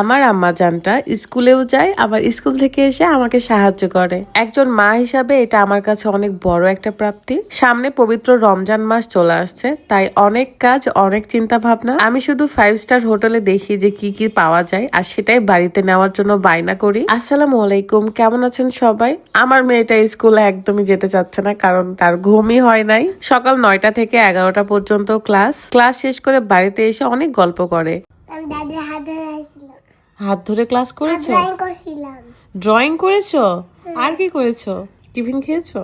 আমার আম্মা জানটা স্কুলেও যায়, আবার স্কুল থেকে এসে আমাকে সাহায্য করে। একজন মা হিসাবে এটা আমার কাছে অনেক বড় একটা প্রাপ্তি। সামনে পবিত্র রমজান মাস চলে আসছে, তাই অনেক কাজ, অনেক চিন্তা ভাবনা আমি শুধু ফাইভ স্টার হোটেলে দেখি যে কি কি পাওয়া যায়, আর সেটাই বাড়িতে নেওয়ার জন্য বায়না করি। আসসালামু আলাইকুম, কেমন আছেন সবাই? আমার মেয়েটা স্কুলে একদমই যেতে চাচ্ছে না, কারণ তার ঘুমই হয় নাই। সকাল নয়টা থেকে এগারোটা পর্যন্ত ক্লাস। ক্লাস শেষ করে বাড়িতে এসে অনেক গল্প করে। দাদির হাত হাত ধরে ক্লাস করেছ? ড্রয়িং করেছ? আর কি করেছ? টিফিন খেয়েছো?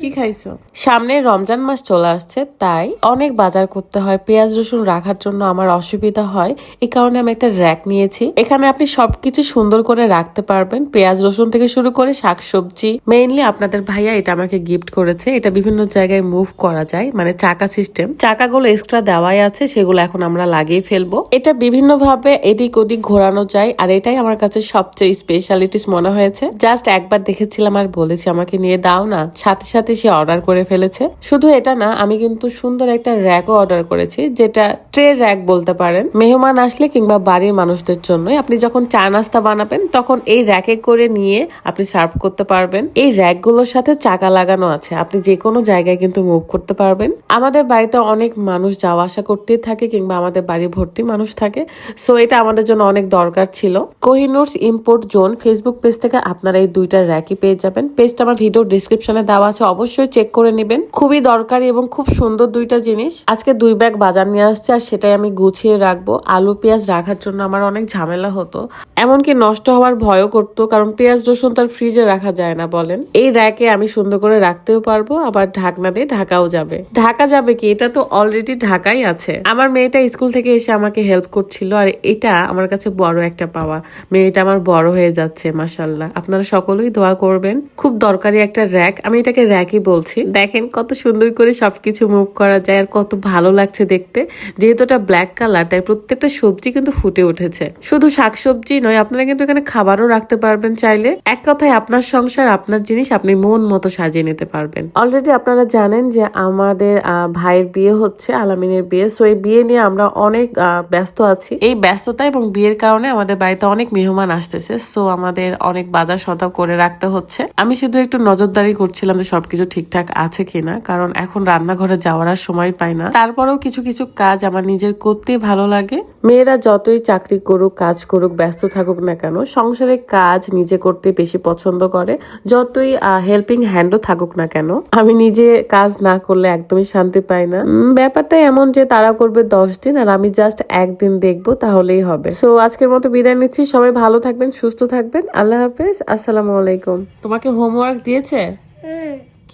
কি খাইছো? সামনে রমজান মাস চলে আসছে, তাই অনেক বাজার করতে হয়, পেঁয়াজ, রসুন রাখার জন্য আমার অসুবিধা হয়, এই কারণে আমি একটা র্যাক নিয়েছি। এখানে আপনি সবকিছু সুন্দর করে রাখতে পারবেন, পেঁয়াজ, রসুন থেকে শুরু করে শাকসবজি। মেইনলি আপনাদের ভাইয়া এটা আমাকে গিফট করেছে, এটা বিভিন্ন জায়গায় মুভ করা যায় মানে চাকা সিস্টেম চাকাগুলো এক্সট্রা দেওয়াই আছে, সেগুলো এখন আমরা লাগিয়ে ফেলব। এটা বিভিন্ন ভাবে এদিক ওদিক ঘোরানো যায়, আর এটাই আমার কাছে সবচেয়ে স্পেশালিটিস মনে হয়েছে। জাস্ট একবার দেখেছিলাম আর বলেছি, আমাকে নিয়ে দাও না। সাথে সাথে সে অর্ডার করে ফেলেছে। শুধু এটা না, আমি কিন্তু সুন্দর একটা র্যাকও অর্ডার করেছি, যেটা ট্রে র্যাক বলতে পারেন। মেহমান আসলে কিংবা বাড়ির মানুষদের জন্য আপনি যখন চা নাস্তা বানাবেন, তখন এই র্যাকে করে নিয়ে আপনি সার্ভ করতে পারবেন। এই র্যাকগুলোর সাথে চাকা লাগানো আছে, আপনি যে কোনো জায়গায় কিন্তু মুভ করতে পারবেন। আমাদের বাড়িতে অনেক মানুষ যাওয়া আসা করতেই থাকে কিংবা আমাদের বাড়ি ভর্তি মানুষ থাকে সো এটা আমাদের জন্য অনেক দরকার ছিল। Kohinoors import zone Facebook page থেকে আপনারা এই দুইটা র্যাকই পেয়ে যাবেন। পেজটা আমার ভিডিও ডিসক্রিপশনে দেওয়া আছে অবশ্যই চেক করে নেবেন। খুবই দরকারি এবং খুব সুন্দর দুইটা জিনিস। আজকে দুই ব্যাগ বাজার নিয়ে আসছে আর সেটাই আমি গুছিয়ে রাখব। আলু, পেঁয়াজ রাখার জন্য আমার অনেক ঝামেলা হতো। এমনকি নষ্ট হওয়ার ভয়ও করতো, কারণ পেঁয়াজ, রসুন তার ফ্রিজে রাখা যায় না বলেন। এই র্যাকে আমি সুন্দর করে রাখতেও পারব, আবার ঢাকনা দিয়ে ঢাকাও যাবে। ঢাকা যাবে কি? এটা তো অলরেডি ঢাকাই আছে। আমার মেয়েটা স্কুল থেকে এসে আমাকে হেল্প করছিল আর এটা আমার কাছে বড় একটা পাওয়া। মেয়েটা আমার বড় হয়ে যাচ্ছে মাসাল্লাহ আপনারা সকলেই দোয়া করবেন। খুব দরকারি একটা র্যাক। আমি এটাকে র্যাকই বলছি, দেখেন কত সুন্দর করে সবকিছু মুভ করা যায় আর কত ভালো লাগছে দেখতে। যেহেতু এটা ব্ল্যাক কালার তাই প্রত্যেকটা সবজি কিন্তু ফুটে উঠেছে। শুধু শাকসবজি নয়, আপনারা কিন্তু এখানে খাবারও রাখতে পারবেন চাইলে। এক কথায় আপনার সংসার, আপনার জিনিস আপনি মন মতো সাজিয়ে নিতে পারবেন। অলরেডি আপনারা জানেন যে আমাদের ভাইয়ের বিয়ে হচ্ছে, আলামিনের বিয়ে। সো এই বিয়ে নিয়ে আমরা অনেক ব্যস্ত আছি। এই ব্যস্ততা এবং বিয়ের কারণে আমাদের বাড়িতে অনেক মেহমান আসতেছে। সো আমাদের অনেক বাজার সদাও করে রাখতে হচ্ছে। আমি শুধু একটু নজরদারি করছিলাম যে সবকিছু ঠিকঠাক আছে কিনা, কারণ এখন রান্নাঘরে যাওয়ার আর সময় পাই না। তারপরেও কিছু কিছু কাজ আমার নিজের করতেই ভালো লাগে। মেয়েরা যতই চাকরি করুক, কাজ করুক, ব্যস্ত থাকুক না কেন, সংসারের কাজ নিজে করতে বেশি পছন্দ করে। যতই হেল্পিং হ্যান্ডও থাকুক না কেন, আমি নিজে কাজ না করলে একদমই শান্তি পাই না। ব্যাপারটা এমন যে তারা করবে দশ দিন আর আমি জাস্ট একদিন দেখব, তাহলেই হবে। সো আজকের মতো বিদায় নিচ্ছি। সবাই ভালো থাকবেন, সুস্থ থাকবেন। আল্লাহ হাফেজ। আসসালামু আলাইকুম। তোমাকে হোমওয়ার্ক দিয়েছে?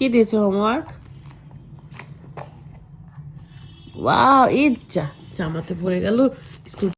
কি দিয়েছে হোমওয়ার্ক ওয়াও ইচ্ছা। জামাতে পড়ে গেল স্কুল